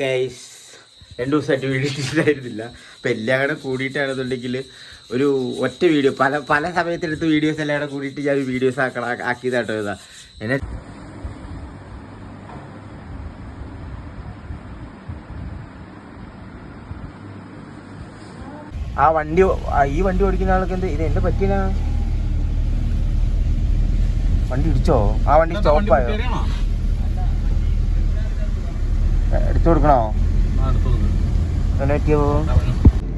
Guys രണ്ട് ദിവസമായിട്ട് video ഇട്ടിട്ടുണ്ടായിരുന്നില്ല. അപ്പം എല്ലാം കൂടെ കൂടിയിട്ടാണെന്നുണ്ടെങ്കിൽ ഒരു ഒറ്റ വീഡിയോ പല പല സമയത്തെടുത്ത് വീഡിയോസ് എല്ലാം കൂടെ കൂടിയിട്ട് ഞാൻ വീഡിയോസ് ആക്കണം ആക്കിയതാട്ടോ ഇതാ. എന്നെ ആ വണ്ടി ഈ വണ്ടി ഓടിക്കുന്ന ആൾക്ക് എന്ത് ഇത് എന്ത് പറ്റിയ വണ്ടി ഇടിച്ചോ? ആ വണ്ടി സ്റ്റോപ്പായോ എടുത്തു കൊടുക്കണോ?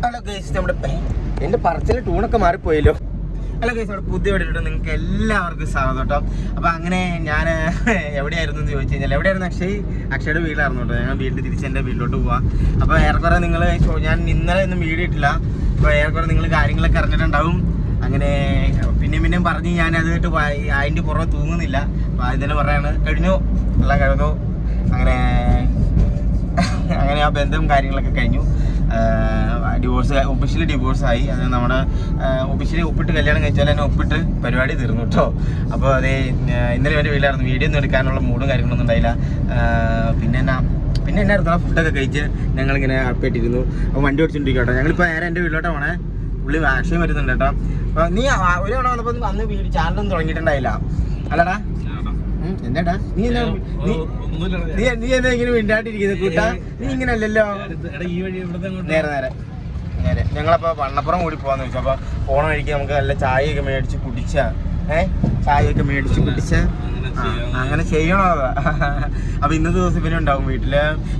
ഹലോ ഗൈസ് നമ്മുടെ എന്റെ പറച്ചിലെ ടൂണൊക്കെ മാറിപ്പോയല്ലോ. ഹലോ ഗൈസ് അവിടെ പുതിയ വീഡിയോ നിങ്ങൾക്ക് എല്ലാവർക്കും സ്വാഗതം കേട്ടോ. അപ്പൊ അങ്ങനെ ഞാൻ എവിടെയായിരുന്നു എന്ന് ചോദിച്ചു കഴിഞ്ഞാൽ എവിടെയായിരുന്നു അക്ഷയ്? അക്ഷയുടെ വീട്ടിലായിരുന്നു കേട്ടോ. ഞങ്ങൾ വീട്ടിൽ തിരിച്ച് എന്റെ വീട്ടിലോട്ട് പോവാം. അപ്പൊ ഏറെക്കുറെ നിങ്ങൾ ഞാൻ ഇന്നലെ ഒന്നും വീഡിയോ ഇട്ടില്ല. അപ്പൊ ഏറെക്കുറെ നിങ്ങൾ കാര്യങ്ങളൊക്കെ അറിഞ്ഞിട്ടുണ്ടാവും. അങ്ങനെ പിന്നെയും പിന്നെയും പറഞ്ഞ് ഞാൻ അതിട്ട് അതിന്റെ പുറമെ തൂങ്ങുന്നില്ല. അപ്പൊ അതിന് പറയാണ് കഴിഞ്ഞു. എല്ലാം കഴിഞ്ഞു. അങ്ങനെ അങ്ങനെ ആ ബന്ധം കാര്യങ്ങളൊക്കെ കഴിഞ്ഞു. ഡിവോഴ്സ് ഒഫീഷ്യലി ഡിവോഴ്സായി അത് നമ്മുടെ ഒഫീഷ്യലി ഒപ്പിട്ട് കല്യാണം കഴിച്ചാൽ തന്നെ ഒപ്പിട്ട് പരിപാടി തീർന്നു കേട്ടോ അപ്പോൾ അത് ഇന്നലെ എന്റെ വീട്ടിലായിരുന്നു. വീഡിയോ ഒന്നും എടുക്കാനുള്ള മൂഡും കാര്യങ്ങളൊന്നും ഉണ്ടായില്ല. പിന്നെ എന്നാ പിന്നെ എന്നായിരുന്നു ആ ഫുഡൊക്കെ കഴിച്ച് ഞങ്ങളിങ്ങനെ അപ്പിട്ടിരുന്നു അപ്പോൾ വണ്ടി ഓടിച്ചുകൊണ്ടിരിക്കും കേട്ടോ ഞങ്ങളിപ്പോൾ നേരെ എന്റെ വീട്ടിലോട്ട് പോണേ. പുള്ളി വാക്സിൻ വരുന്നുണ്ട് കേട്ടോ. അപ്പോൾ നീ ഒരു തവണ വന്നപ്പോൾ അന്ന് വീട് ചാനലൊന്നും തുടങ്ങിയിട്ടുണ്ടായില്ല. അല്ലടാ. എന്താടാ? നീ നീ നീ എന്താ ഇങ്ങനെ മിണ്ടാണ്ടിരിക്കുന്നത് കൂട്ടാ? നീ ഇങ്ങനെ അല്ലല്ലോ നേരെ നേരെ. നേരെ. ഞങ്ങളപ്പോ വണ്ണപ്പുറം കൂടി പോവാന്ന് വെച്ചു അപ്പൊ പോണ വഴിക്ക് നമുക്ക് നല്ല ചായയൊക്കെ മേടിച്ച് കുടിച്ച. ഏഹ് ചായയൊക്കെ മേടിച്ച് കുടിച്ച. അങ്ങനെ ചെയ്യണോ? അതാ അപ്പൊ ഇന്നത്തെ ദിവസം പിന്നെ ഉണ്ടാവും വീട്ടിൽ.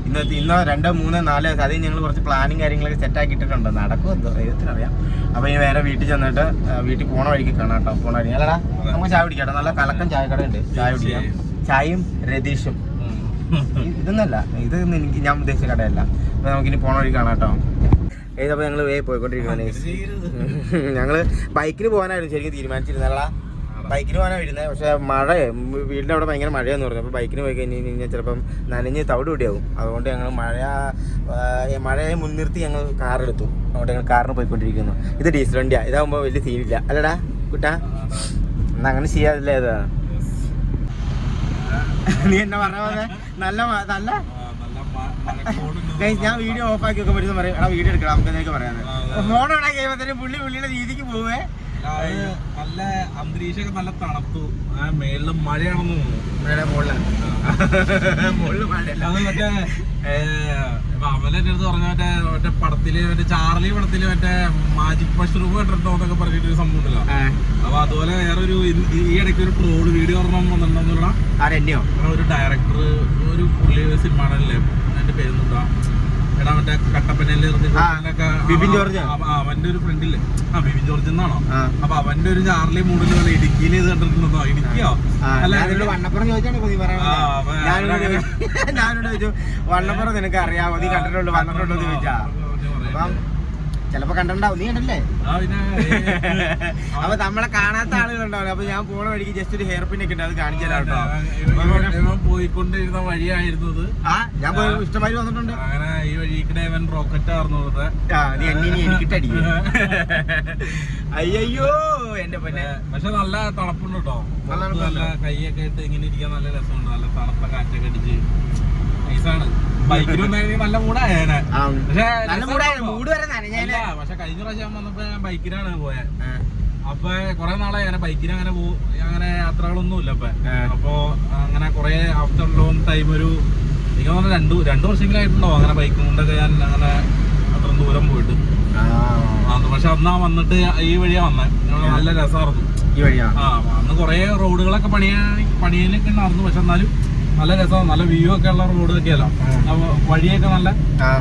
ഇന്ന് ഇന്നോ രണ്ടോ മൂന്നോ നാലോ ദിവസം. ഞങ്ങൾ കുറച്ച് പ്ലാനിങ് കാര്യങ്ങളൊക്കെ സെറ്റ് ആക്കിയിട്ടുണ്ട് നടക്കും എന്തോ ദൈവത്തിനറിയാം. അപ്പൊ ഇനി വേറെ വീട്ടിൽ ചെന്നിട്ട് വീട്ടിൽ പോണ വഴിക്ക് കാണാം കേട്ടോ. പോണ വഴി. അല്ലടാ നമുക്ക് ചായ കുടിക്കാം നല്ല കലക്കം ചായക്കട ഉണ്ട്. ചായ കുടിക്കാം. ചായയും രതീഷും. ഇതൊന്നല്ല. ഇത് എനിക്ക് ഞാൻ ഉദ്ദേശിച്ച കടയല്ല. അപ്പൊ നമുക്കിനി പോണ വഴി കാണാം കേട്ടോ. ഏതപ്പോ ഞങ്ങൾ വേ പോയിക്കൊണ്ടിരിക്കുകയാണ് ഞങ്ങൾ ബൈക്കിന് പോകാനായിരുന്നു. ശരിക്കും തീരുമാനിച്ചിരുന്നല്ല ബൈക്കിന് പോകാനാണ് വരുന്നത് പക്ഷെ മഴ വീടിന്റെ അവിടെ ഭയങ്കര മഴയെന്ന് പറഞ്ഞു. അപ്പോൾ ബൈക്കിന് പോയി കഴിഞ്ഞ് കഴിഞ്ഞാൽ ചിലപ്പം നനഞ്ഞ് തവിട് പിടിയാവും അതുകൊണ്ട് ഞങ്ങൾ മഴ മഴയെ മുൻനിർത്തി ഞങ്ങൾ കാർ എടുത്തു അതുകൊണ്ട് ഞങ്ങൾ കാറിന് പോയിക്കൊണ്ടിരിക്കുന്നു. ഇത് ഡീസൽ വണ്ടിയാണ് ഇതാകുമ്പോൾ വലിയ സീനില്ല അല്ലടാ കുട്ടാ. എന്നാ അങ്ങനെ ചെയ്യാതില്ലേ ഇതാ നീ എന്നാ പറഞ്ഞ നല്ല നല്ല? ഞാൻ വീഡിയോ ഓഫ് ആക്കി വെക്കുമ്പോൾ പറയും. എടാ വീഡിയോ എടുക്കണം നമുക്ക് എന്തൊക്കെ അതെ. ഫോൺ ഓൺ കഴിയുമ്പോൾ പുള്ളി പുള്ളിയുടെ രീതിക്ക് പോവേ. നല്ല അന്തരീക്ഷമൊക്കെ നല്ല തണുത്തു. ആ മേളിൽ മഴയാണെന്ന് തോന്നുന്നു. മുകളിൽ മഴയല്ല. അത് മറ്റേ അമലെ അടുത്ത് പറഞ്ഞ മറ്റേ മറ്റേ പടത്തിൽ മറ്റേ ചാർലി പടത്തിൽ മറ്റേ മാജിക് മഷ്റൂം കണ്ടിട്ടോ എന്നൊക്കെ പറഞ്ഞിട്ട് ഒരു സംഭവം ഉണ്ടല്ലോ. അപ്പൊ അതുപോലെ വേറൊരു ഒരു ഈ ഇടയ്ക്ക് ഒരു ട്രോൾ വീഡിയോ ഒരെണ്ണം വന്നിട്ടുണ്ടോ ഒരു ഡയറക്ടർ ഒരു പുള്ളി സിനിമയാണല്ലേ എന്റെ പേരെന്താ എടാ മറ്റേ കട്ടപ്പനയിലെ ബിബിൻ ജോർജ്. അവന്റെ ഒരു ഫ്രണ്ടില്ലേ ആ ബിബിൻ ജോർജ് എന്നാണോ അപ്പൊ അവന്റെ ഒരു ചാർലി മൂഡിൽ വന്ന് ഇടുക്കിയിൽ ഇത് കണ്ടിട്ടുണ്ടോ ഇടുക്കിയോ അല്ല വണ്ണപ്പുറം ചോദിച്ചാണ് നീ ഞാനിവിടെ ഞാനിവിടെ ചോദിച്ചു വണ്ണപ്പുറം നിനക്ക് അറിയാമോ നീ കണ്ടിട്ടുണ്ടോ വന്നിട്ടുണ്ടോ എന്ന് ചോദിച്ചാ അപ്പം ചിലപ്പോ കണ്ടിട്ടുണ്ടാവും. നീ കണ്ടല്ലേ അപ്പൊ നമ്മളെ കാണാത്ത ആളുകളുണ്ടാവില്ല? അപ്പൊ ഞാൻ പോണ വഴിക്ക് ജസ്റ്റ് ഒരു ഹെയർ പിൻ ഒക്കെ ഉണ്ട് അത് കാണിച്ചു തരാം കേട്ടോ. പോയിക്കൊണ്ടിരുന്ന വഴിയായിരുന്നത് ആ ഞാൻ പോയി ഇഷ്ടമായി വന്നിട്ടുണ്ട്. അങ്ങനെ ഈ വഴിക്കിടെ ഇവൻ റോക്കറ്റ് ആർന്നു ആ നീ എന്നെ എനിക്കിട്ടടിക്കും അയ്യോ എന്റെ പിന്നെ. പക്ഷെ നല്ല തണുപ്പുണ്ട് കേട്ടോ. നല്ല നല്ല കൈയൊക്കെ ഇട്ട് ഇങ്ങനെ ഇരിക്കാൻ നല്ല രസമുണ്ട്. നല്ല തണുത്ത കാറ്റൊക്കെ അടിച്ച്. നൈസാണ്. വന്നാണെങ്കിൽ നല്ല മൂടായേനെ. പക്ഷെ കഴിഞ്ഞ പ്രാവശ്യം വന്നപ്പോ ഞാൻ ബൈക്കിനാണ് പോയത് അപ്പൊ കൊറേ നാളായി അങ്ങനെ ബൈക്കിന് അങ്ങനെ പോ അങ്ങനെ യാത്രകളൊന്നും ഇല്ല അപ്പൊ അപ്പൊ അങ്ങനെ കൊറേ ആഫ്റ്റർ ലോങ് ടൈം ഒരു എനിക്ക് തോന്നുന്നു രണ്ടു രണ്ടു വർഷങ്ങളായിട്ടുണ്ടോ അങ്ങനെ ബൈക്കും കൊണ്ടൊക്കെ ഞാൻ അങ്ങനെ അത്ര ദൂരം പോയിട്ട്. പക്ഷെ അന്നാ വന്നിട്ട് ഈ വഴിയാ വന്നേ. നല്ല രസമായിരുന്നു ഈ വഴിയാ? ആ അന്ന് കൊറേ റോഡുകളൊക്കെ പണിയാ പണിയിലൊക്കെ ഉണ്ടായിരുന്നു. പക്ഷെ എന്നാലും നല്ല രസമാണ് നല്ല വ്യൂ ഒക്കെ ഉള്ള റോഡ് ഒക്കെയല്ലോ. അപ്പൊ വഴിയൊക്കെ നല്ല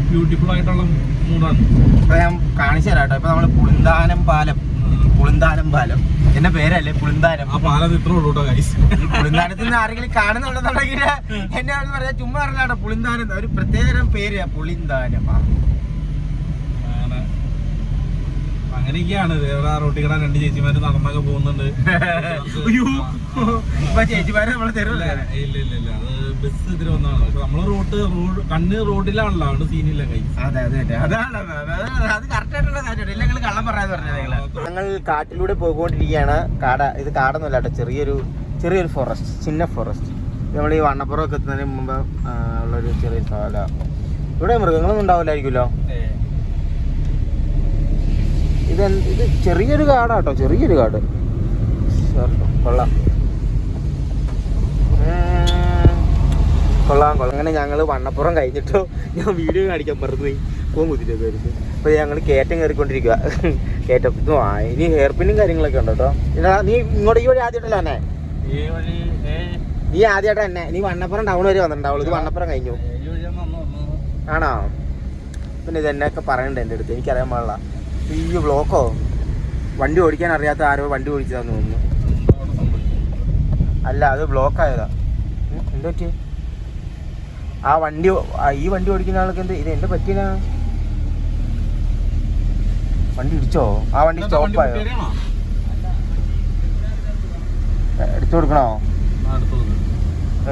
ബ്യൂട്ടിഫുൾ ആയിട്ടുള്ള മൂടാണ് ഇപ്പൊ ഞാൻ കാണിച്ചു തരാം കേട്ടോ. ഇപ്പൊ നമ്മൾ പുളിന്താനം പാലം പുളിന്താനം പാലം. എന്റെ പേരല്ലേ? പുളിന്താനം. ആ പാലം ഇത്ര ഉള്ളൂ കേട്ടോ ഗൈസ് പുളിന്താനത്തിൽ പുളിന്താനത്ത് നിന്ന് ആരെങ്കിലും കാണുന്നുണ്ടെന്നുണ്ടെങ്കിൽ എന്നെ പറഞ്ഞാൽ ചുമ്മാ പറഞ്ഞാട്ടോ പുളിന്താനം ഒരു പ്രത്യേകതരം പേര് പുളിന്താനം ആ. അങ്ങനെ അങ്ങനെയൊക്കെയാണ്. വേറെ ആ റോട്ടിൽ കൂടെ രണ്ട് ചേച്ചിമാര് നടന്നൊക്കെ പോകുന്നുണ്ട്. ചേച്ചിമാരെ നമ്മളെ തരുമല്ലേ ഇല്ല ഇല്ല ഇല്ല അത് ബസ് ഇതിൽ വന്നതാണ് പക്ഷെ നമ്മൾ റോഡ് റോഡ് കണ്ണ് റോഡിലാണല്ലോ. അതുകൊണ്ട് സീനില്ല കൈ. അതെ അതെ അതെ. അതാണ് അത് കറക്റ്റ് ആയിട്ടുള്ള കാര്യമാണ്. കള്ളം പറയാന്ന് ഞങ്ങൾ കാട്ടിലൂടെ പോയിക്കൊണ്ടിരിക്കുകയാണ്. കാട ഇത് കാടൊന്നുമല്ല കേട്ടോ. ചെറിയൊരു ചെറിയൊരു ഫോറസ്റ്റ് ചിന്ന ഫോറസ്റ്റ് നമ്മൾ ഈ വണ്ണപ്പുറം ഒക്കെ എത്തുന്നതിന് മുമ്പ് ഉള്ളൊരു ചെറിയ സ്ഥലമാണ് ഇവിടെ മൃഗങ്ങളൊന്നും ഉണ്ടാവില്ലായിരിക്കുമല്ലോ? ഇത് ഇത് ചെറിയൊരു കാടാട്ടോ ചെറിയൊരു കാട്. കൊള്ളാം. കൊള്ളാം കൊള്ളാം. അങ്ങനെ ഞങ്ങൾ വണ്ണപ്പുറം കഴിഞ്ഞിട്ടോ ഞാൻ വീഡിയോ കാണിക്കാൻ മറന്നുപോയി പോകും കുത്തിട്ടൊക്കെ അപ്പോൾ ഞങ്ങൾ കയറ്റം കയറിക്കൊണ്ടിരിക്കുക കയറ്റം ഇത് ആ, ഇനി ഹെയർ പിന്നും കാര്യങ്ങളൊക്കെ ഉണ്ട് കേട്ടോ നീ ഇങ്ങോട്ട് ഈ വഴി ആദ്യമായിട്ടല്ല തന്നെ നീ ആദ്യമായിട്ട് തന്നെ നീ വണ്ണപ്പുറം ടൗൺ വരെ വന്നിട്ടുണ്ടാവുള്ളൂ. ഇത് വണ്ണപ്പുറം കഴിഞ്ഞു. ആണോ? പിന്നെ ഇതെന്നൊക്കെ പറയണ്ട എന്റെ അടുത്ത്? എനിക്കറിയാൻ പാടില്ല. ഈ ബ്ലോക്കോ വണ്ടി ഓടിക്കാൻ അറിയാത്ത ആരോ വണ്ടി ഓടിച്ചതാന്ന് തോന്നുന്നു. അല്ല അത് ബ്ലോക്ക് ആയതാ. എന്താ പറ്റി? ആ വണ്ടി ഈ വണ്ടി ഓടിക്കുന്ന ആൾക്ക് എന്ത് ഇത് എന്റെ പറ്റിയ വണ്ടി ഇടിച്ചോ? ആ വണ്ടി സ്റ്റോപ്പ് ആയോ? എടുത്തു കൊടുക്കണോ?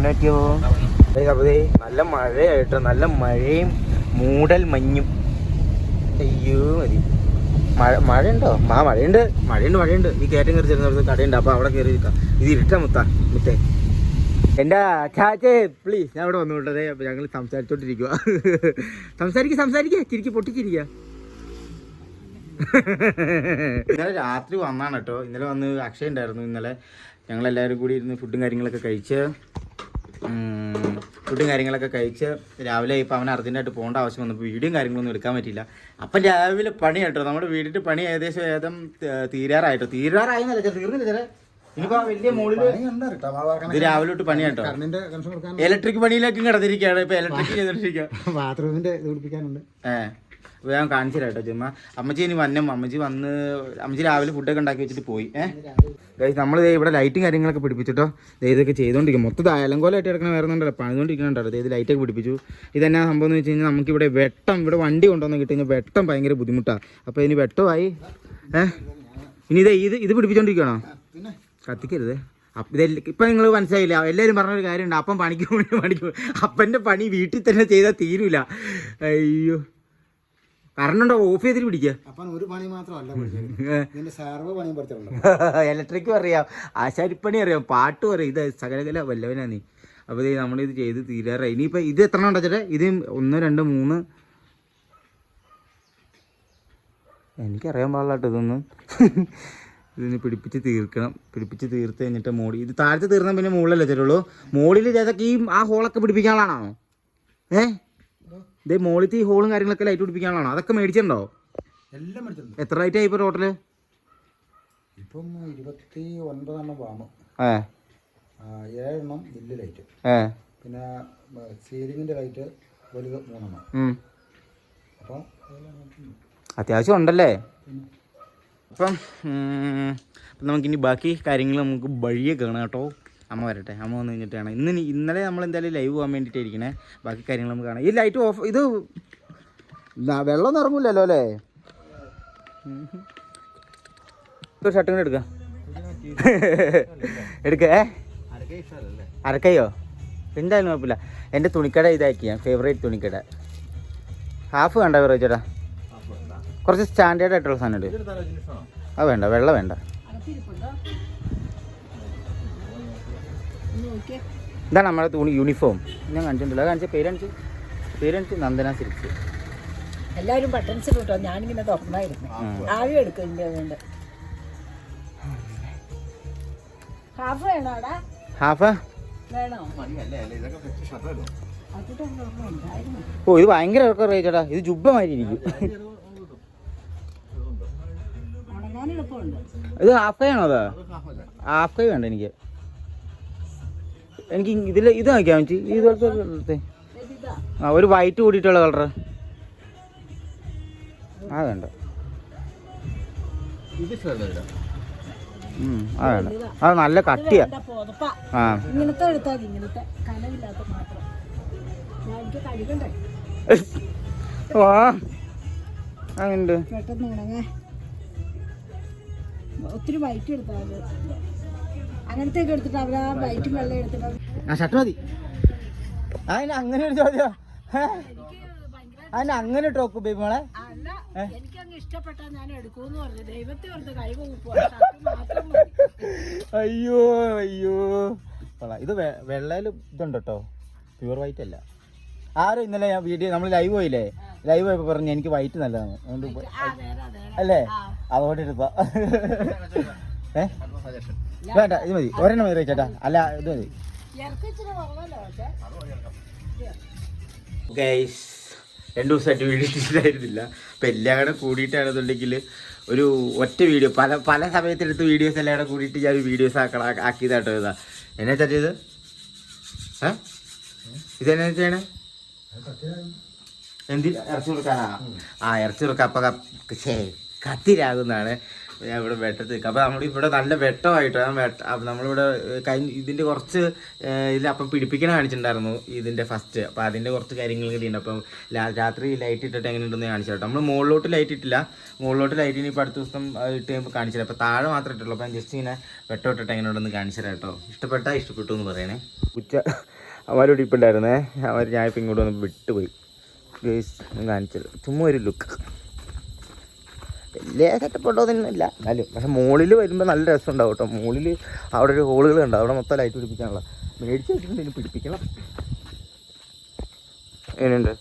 പറ്റിയോ അവന് ദേ അപ്പൊ ദേ നല്ല മഴയായിട്ടോ നല്ല മഴയും മൂടൽ മഞ്ഞും. അയ്യോ മതി. മഴ മഴയുണ്ടോ? ആ മഴയുണ്ട്. മഴയുണ്ട് മഴയുണ്ട്. ഈ കയറ്റം കയറി ചെല്ലുന്നിടത്ത് കടയുണ്ട്. അപ്പൊ അവിടെ കയറി നിൽക്കാം ഇത് ഇരുട്ട മുത്ത മുത്തേ. എന്റെ ചാച്ചേ പ്ലീസ് ഞാൻ ഇവിടെ വന്നു വിട്ടതേ. അപ്പൊ ഞങ്ങൾ സംസാരിച്ചോണ്ടിരിക്കുക സംസാരിക്കുക സംസാരിക്കുക ചിരിക്ക് പൊട്ടിച്ചിരിക്കുക ഇന്നലെ രാത്രി വന്നാണ് കേട്ടോ. ഇന്നലെ വന്ന് അക്ഷയ ഉണ്ടായിരുന്നു. ഇന്നലെ ഞങ്ങൾ എല്ലാവരും കൂടി ഇരുന്ന് ഫുഡും കാര്യങ്ങളൊക്കെ കഴിച്ച് ഫുഡും കാര്യങ്ങളൊക്കെ കഴിച്ച് രാവിലെ ഇപ്പോൾ അവൻ അർജന്റായിട്ട് പോകേണ്ട ആവശ്യം വന്നപ്പോൾ വീഡിയോയും കാര്യങ്ങളൊന്നും എടുക്കാൻ പറ്റില്ല അപ്പം രാവിലെ പണി കേട്ടോ നമ്മുടെ വീടിന്റെ പണി ഏകദേശം ഏതും തീരാറായിട്ടോ. തീർന്നില്ല മുകളിൽ ഇത് രാവിലെ തൊട്ട് പണി കേട്ടോ. ഇലക്ട്രിക് പണിയിലേക്കും കിടന്നിരിക്കുകയാണ് ഇപ്പൊ ഇലക്ട്രിക് ചെയ്തോണ്ടിരിക്കുക ബാത്റൂമിന്റെ ഇത് പിടിപ്പിക്കാനുണ്ട് ഏ അപ്പൊ ഞാൻ കാണിച്ചു തരാം കേട്ടോ ചുമ്മാ അമ്മച്ചി ഇനി വന്നു അമ്മച്ചി വന്ന് അമ്മച്ചി രാവിലെ ഫുഡൊക്കെ ഉണ്ടാക്കി വെച്ചിട്ട് പോയി. ഏഹ് നമ്മൾ ഇവിടെ ലൈറ്റും കാര്യങ്ങളൊക്കെ പിടിപ്പിച്ചിട്ടോ. ഇതൊക്കെ ചെയ്തോണ്ടിരിക്കും മൊത്തം അലങ്കോലമായിട്ട് കിടക്കണ വേറെ ഒന്നുണ്ടല്ലോ പണിതുകൊണ്ടിരിക്കണുണ്ടല്ലോ ഇത് ലൈറ്റൊക്കെ പിടിപ്പിച്ചു. ഇതെന്നാ സംഭവം എന്ന് വെച്ച് കഴിഞ്ഞാൽ നമുക്ക് ഇവിടെ വെട്ടം ഇവിടെ വണ്ടി കൊണ്ടുവന്ന് കിട്ടി കഴിഞ്ഞാൽ വെട്ടം ഭയങ്കര ബുദ്ധിമുട്ടാണ് അപ്പോൾ ഇനി വെട്ടമായി. ഏഹ് ഇനി ഇത് ഇത് ഇത് പിടിപ്പിച്ചോണ്ടിരിക്കണോ കത്തിക്കരുത്. ഇതെല്ലാം ഇപ്പം നിങ്ങൾ മനസ്സിലായില്ല? എല്ലാവരും പറഞ്ഞൊരു കാര്യമുണ്ട്. അപ്പം പണിക്ക് പണിക്ക് പോയി. അപ്പന്റെ പണി വീട്ടിൽ തന്നെ ചെയ്താൽ തീരൂല. അയ്യോ. കറണ്ടുണ്ടോ? ഓഫ് ചെയ്തിട്ട് പിടിക്കുക അപ്പൻ ഒരു പണി മാത്രമല്ല സർവ പണിയും പഠിച്ചിട്ടുണ്ട് ഇലക്ട്രിക്കും അറിയാം. ആശാരിപ്പണി അറിയാം. പാട്ടും അറിയാം ഇത് സകലകല വല്ലവനാ നീ. അപ്പോൾ ഇത് നമ്മളിത് ചെയ്ത് തീരാറായി. ഇനിയിപ്പോൾ ഇത് എത്ര ഉണ്ടോ ചേട്ടാ? ഇത് ഒന്ന് രണ്ട് മൂന്ന്. എനിക്കറിയാൻ പാടില്ല കേട്ടോ ഇതൊന്നും. ഇതിന് പിടിപ്പിച്ച് തീർക്കണം. പിടിപ്പിച്ച് തീർത്ത് കഴിഞ്ഞിട്ട് മോളി ഇത് താഴത്ത് തീർന്ന പിന്നെ മുകളിലല്ലേ തരുള്ളൂ മോളിൽ ഇതൊക്കെ ഈ ആ ഹോളൊക്കെ പിടിപ്പിക്കാനുള്ളതാണോ ഏ? ഇതേ മോളിത്തെ ഈ ഹോളും കാര്യങ്ങളൊക്കെ ലൈറ്റ് പിടിപ്പിക്കാനാണോ അതൊക്കെ മേടിച്ചിട്ടുണ്ടോ? എല്ലാം പഠിച്ചിട്ടുണ്ട് എത്ര റേറ്റ് ആയി ഇപ്പോൾ ടോട്ടൽ ഇപ്പം ഇരുപത്തി ഒൻപതെണ്ണം വാമ് ഏ. ഏഴെണ്ണം വലിയ ലൈറ്റ് ഏ. പിന്നെ സീലിംഗിന്റെ ലൈറ്റ് വലുത് മൂന്നെണ്ണം. അപ്പം അത്യാവശ്യം ഉണ്ടല്ലേ? അപ്പം നമുക്കിനി ബാക്കി കാര്യങ്ങൾ നമുക്ക് വഴിയെ കാണാം കേട്ടോ. അമ്മ വരട്ടെ. അമ്മ വന്നു കഴിഞ്ഞിട്ട് കാണാം. ഇന്ന് ഇന്നലെ നമ്മൾ എന്തായാലും ലൈവ് പോകാൻ വേണ്ടിയിട്ട് ഇരിക്കണേ. ബാക്കി കാര്യങ്ങൾ നമുക്ക് കാണാം. ഈ ലൈറ്റ് ഓഫ് ഇത് വെള്ളം ഇറങ്ങില്ലല്ലോ അല്ലേ. ഒരു ഷർട്ടും കൂടെ എടുക്കാം. എടുക്കേ അരക്കയോ എന്തായാലും കുഴപ്പമില്ല. എന്റെ തുണിക്കട ഇതാക്കി. ഞാൻ ഫേവറേറ്റ് തുണിക്കട. ഹാഫ് വേണ്ട വേറെ ചേട്ടാ. കുറച്ച് സ്റ്റാൻഡേർഡ് ആയിട്ടുള്ള സാധനം ഉണ്ട് ആ വേണ്ട. വെള്ളം വേണ്ട. ഇതാണ് നമ്മുടെ തുണി യൂണിഫോം ഞാൻ കണ്ടിട്ടുണ്ടല്ലോ കാണിച്ച പേരൻസ് പേരൻസ് നന്ദന സിൽക്സ്. എല്ലാവരും ബട്ടൺസ് കിട്ടോ ഞാനിങ്ങനെ തുറന്നായിരുന്നു. ആവി എടുക്കുന്നുണ്ട് അതുകൊണ്ട്. ഹാഫ് വേണോ അടാ ഹാഫ് വേണോ? ഓ ഇത് ഭയങ്കര ഇറക്കം റേറ്റാടാ ചേട്ടാ. ഇത് ജുബമാതിരി ഇരിക്കും. ഇത് ഹാഫ് കൈ ആണോ അതാ ഹാഫ് കൈ വേണ്ട എനിക്ക്. എനിക്ക് ഇതിൽ ഇത് നോക്കിയാൽ മതി. ഇതുപോലത്തെ കളറത്തെ ഇതാ. ആ ഒരു വൈറ്റ് കൂടിയിട്ടുള്ള കളറ് ആ വേണ്ട. ഉം, ആ വേണ്ട. അത് നല്ല കട്ടിയാ. ആ. വാ. അങ്ങനെ ഒത്തിരി വൈറ്റ് എടുത്താൽ മതി അങ്ങനത്തെ ഒക്കെ എടുത്തിട്ട് അവർ ആ വൈറ്റും വെള്ളം എടുത്തിട്ട് ആ ഷർട്ട് മതി. അതിന് അങ്ങനെ ഒരു ചോദ്യം? അതിന് അങ്ങനെ മോളെ? എനിക്കങ്ങ് ഇഷ്ടപ്പെട്ടാ ഞാൻ എടുക്കൂന്ന് പറഞ്ഞു. ദൈവത്തെ ഓർത്ത് കൈ. അയ്യോ അയ്യോ. ഇത് വെള്ളയിൽ ഇതുണ്ട് കേട്ടോ പ്യുവർ വൈറ്റ് അല്ല. ആരും ഇന്നലെ ഞാൻ വീഡിയോ നമ്മൾ ലൈവ് പോയില്ലേ? ലൈവ് പോയപ്പോ പറഞ്ഞു എനിക്ക് വൈറ്റ് നല്ലതാണ്. അതുകൊണ്ട് പോയി- അല്ലേ? അതുകൊണ്ട് എടുത്ത ഏ? വേണ്ട ഇത് മതി. ഒരെണ്ണം മതി ചേട്ടാ അല്ല ഇത് മതി. ഗൈസ് രണ്ടു ദിവസമായിട്ട് വീഡിയോ ചെയ്തിട്ടായിരുന്നില്ല അപ്പം എല്ലാം കൂടെ കൂടിയിട്ടാണെന്നുണ്ടെങ്കിൽ ഒരു ഒറ്റ വീഡിയോ പല പല സമയത്തെടുത്ത് വീഡിയോസ് എല്ലാം കൂടെ കൂടിയിട്ട് ഞാൻ വീഡിയോസ് ആക്കണം ആക്കിയതാട്ടോ ഇതാ. എന്നാ ചേട്ടാ ഇത്? ഏ ഇതെന്നാ ചെയ്യണേ? എന്തി? ഇറച്ചി കൊടുക്കാനാ? ആ ഇറച്ചി കൊടുക്കാം. അപ്പം കത്തിരാകുന്നതാണ് ഞാൻ ഇവിടെ വെട്ടത്ത് നിൽക്കാം നമ്മൾ ഇവിടെ നല്ല വെട്ടമായിട്ട്. വെട്ട നമ്മളിവിടെ കഴിഞ്ഞ ഇതിന്റെ കുറച്ച് ഇതിൽ അപ്പം പിടിപ്പിക്കണ കാണിച്ചിട്ടുണ്ടായിരുന്നു ഇതിന്റെ ഫസ്റ്റ് അപ്പം അതിന്റെ കുറച്ച് കാര്യങ്ങൾ കൂടി ഉണ്ട് അപ്പം രാത്രി ലൈറ്റ് ഇട്ടിട്ട് എങ്ങനെ ഉണ്ടെന്ന് കാണിച്ചു കേട്ടോ നമ്മൾ മുകളിലോട്ട് ലൈറ്റ് ഇട്ടില്ല. മുകളിലോട്ട് ലൈറ്റ് ഇനി അടുത്ത ദിവസം ഇട്ട് കഴിയുമ്പോൾ കാണിച്ചില്ല തരാം അപ്പം താഴെ മാത്രമേ ഇട്ടുള്ളൂ. അപ്പം ജസ്റ്റ് ഇങ്ങനെ വെട്ടം ഇട്ടിട്ട് എങ്ങനെ ഉണ്ടെന്ന് കാണിച്ചു കേട്ടോ ഇഷ്ടപ്പെട്ടാൽ ഇഷ്ടപ്പെട്ടു എന്ന് പറയണേ. ഉച്ച അവരോട് ഇപ്പം ഉണ്ടായിരുന്നേ അവർ ഇപ്പം ഇങ്ങോട്ട് വന്ന് വിട്ടുപോയി. ഗേസ് കാണിച്ചത് ചുമ്മാ ഒരു ലുക്ക് വലിയ സെറ്റപ്പ് ഉണ്ടോന്നില്ല എന്നാലും പക്ഷെ മുകളിൽ വരുമ്പോൾ നല്ല രസം ഉണ്ടാവും കേട്ടോ. മുകളിൽ അവിടെ ഒരു ഹോളുകൾ ഉണ്ട് അവിടെ മൊത്തം ലൈറ്റ് പിടിപ്പിക്കാനുള്ള. മേടിച്ച് വെച്ചിട്ടുണ്ട് ഇനി പിടിപ്പിക്കണം. എങ്ങനെയുണ്ട്?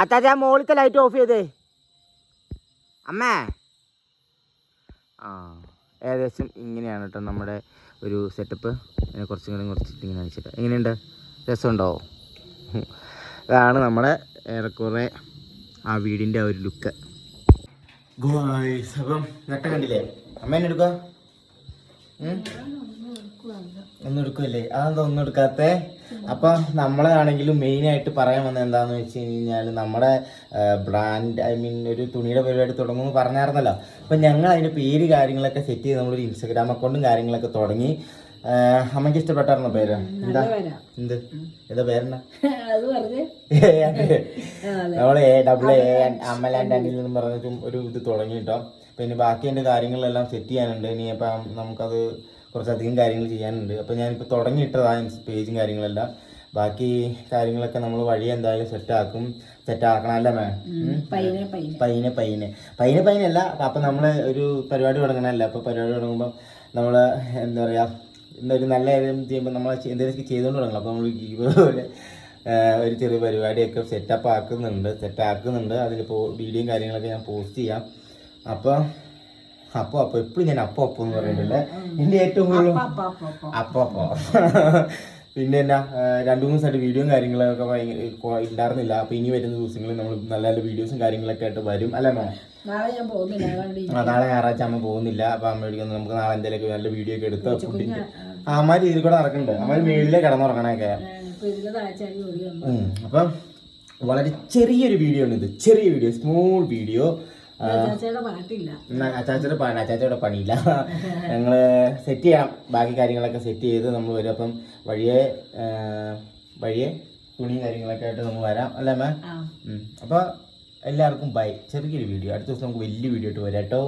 അച്ചാച്ചാ മുകളിലത്തെ ലൈറ്റ് ഓഫ് ചെയ്തേ. അമ്മേ. ആ ഏകദേശം ഇങ്ങനെയാണ് കേട്ടോ നമ്മുടെ ഒരു സെറ്റപ്പ് അതിനെ കുറച്ചും കൂടി കുറച്ചിട്ട് ഇങ്ങനെ അയച്ചിട്ട് എങ്ങനെയുണ്ട്? രസമുണ്ടോ? അതാണ് നമ്മുടെ ഏറെക്കുറെ ആ വീടിന്റെ ഒരു ലുക്ക്. അപ്പം നട്ട കണ്ടില്ലേ? അമ്മ എന്നെ എടുക്കുക ഒന്നും എടുക്കുമല്ലേ അതെന്താ ഒന്നും എടുക്കാത്തെ? അപ്പൊ നമ്മളാണെങ്കിലും മെയിൻ ആയിട്ട് പറയാൻ വന്നത് എന്താന്ന് വെച്ച് കഴിഞ്ഞാൽ നമ്മുടെ ബ്രാൻഡ് ഐ മീൻ ഒരു തുണിയുടെ പരിപാടി തുടങ്ങുമെന്ന് പറഞ്ഞായിരുന്നല്ലോ. അപ്പൊ ഞങ്ങൾ അതിന്റെ പേര് കാര്യങ്ങളൊക്കെ സെറ്റ് ചെയ്ത് നമ്മളൊരു ഇൻസ്റ്റഗ്രാം അക്കൗണ്ടും കാര്യങ്ങളൊക്കെ തുടങ്ങി. ആ, അമ്മയ്ക്ക് ഇഷ്ടപ്പെട്ടായിരുന്നോ പേര്? എന്താ? എന്ത്? എന്താ പേരെന്താ നമ്മൾ A double A Amal and Anil എന്ന് പറഞ്ഞിട്ട് ഒരു ഇത് തുടങ്ങി കേട്ടോ. പിന്നെ ബാക്കി എന്റെ കാര്യങ്ങളെല്ലാം സെറ്റ് ചെയ്യാനുണ്ട്. ഇനി ഇപ്പൊ നമുക്കത് കുറച്ചധികം കാര്യങ്ങൾ ചെയ്യാനുണ്ട്. അപ്പൊ ഞാനിപ്പോൾ തുടങ്ങിയിട്ടതാണ് പേജും കാര്യങ്ങളെല്ലാം. ബാക്കി കാര്യങ്ങളൊക്കെ നമ്മൾ വഴി എന്തായാലും സെറ്റാക്കും. സെറ്റാക്കണമല്ലേ മേ. പയ്യനെ പയ്യനെ. പയ്യനെ പയ്യനല്ല അപ്പം നമ്മൾ ഒരു പരിപാടി തുടങ്ങണമല്ല. അപ്പോൾ പരിപാടി തുടങ്ങുമ്പോൾ നമ്മൾ എന്താ പറയുക ഒരു നല്ല കാര്യം ചെയ്യുമ്പോൾ നമ്മൾ എന്തെങ്കിലും ചെയ്തുകൊണ്ട് തുടങ്ങണം അപ്പോൾ നമ്മൾ ഇതുപോലെ ഒരു ചെറിയ പരിപാടിയൊക്കെ സെറ്റപ്പ് ആക്കുന്നുണ്ട്. സെറ്റാക്കുന്നുണ്ട് അതിലിപ്പോൾ വീഡിയോയും കാര്യങ്ങളൊക്കെ ഞാൻ പോസ്റ്റ് ചെയ്യാം. അപ്പോൾ അപ്പോൾ അപ്പോൾ എപ്പോഴും ഞാൻ അപ്പോൾ അപ്പോൾ എന്ന് പറയുന്നുണ്ട് എന്റെ ഏറ്റവും കൂടുതൽ അപ്പോൾ അപ്പോൾ അപ്പ അപ്പൊ. അപ്പൊ പിന്നെ എന്നാ രണ്ടു മൂന്ന് ദിവസമായിട്ട് വീഡിയോയും കാര്യങ്ങളൊക്കെ ഭയങ്കര ഉണ്ടായിരുന്നില്ല അപ്പോൾ ഇനി വരുന്ന ദിവസങ്ങളിൽ നമ്മൾ നല്ല നല്ല വീഡിയോസും കാര്യങ്ങളൊക്കെ ആയിട്ട് വരും. അല്ലേ മേ? നാളെ ഞാൻ പോകുന്നില്ല നാളെ ഞായറാഴ്ച അമ്മ പോകുന്നില്ല അപ്പൊ അമ്മ വിളിക്കുന്നു നമുക്ക് നാളെ എന്തെങ്കിലും നല്ല വീഡിയോ ഒക്കെ എടുത്ത് ഫുഡിന്റെ അമ്മ രീതിയിൽ കൂടെ നടക്കുന്നുണ്ട് അമ്മ മേളിലെ കിടന്നുറങ്ങണൊക്കെ അപ്പൊ വളരെ ചെറിയൊരു വീഡിയോ ആണ് ഇത്. ചെറിയ വീഡിയോ സ്മോൾ വീഡിയോ അച്ചാച്ചയുടെ പണി അച്ചാച്ചയുടെ പണിയില്ല. ഞങ്ങൾ സെറ്റ് ചെയ്യാം. ബാക്കി കാര്യങ്ങളൊക്കെ സെറ്റ് ചെയ്ത് നമ്മൾ വരും. അപ്പം വഴിയെ വഴിയെ തുണിയും കാര്യങ്ങളൊക്കെ ആയിട്ട് നമ്മൾ വരാം. അല്ലേ മാം അപ്പോൾ എല്ലാവർക്കും ബൈ ചെറിയൊരു വീഡിയോ അടുത്ത ദിവസം നമുക്ക് വലിയ വീഡിയോ ആയിട്ട് വരാം കേട്ടോ.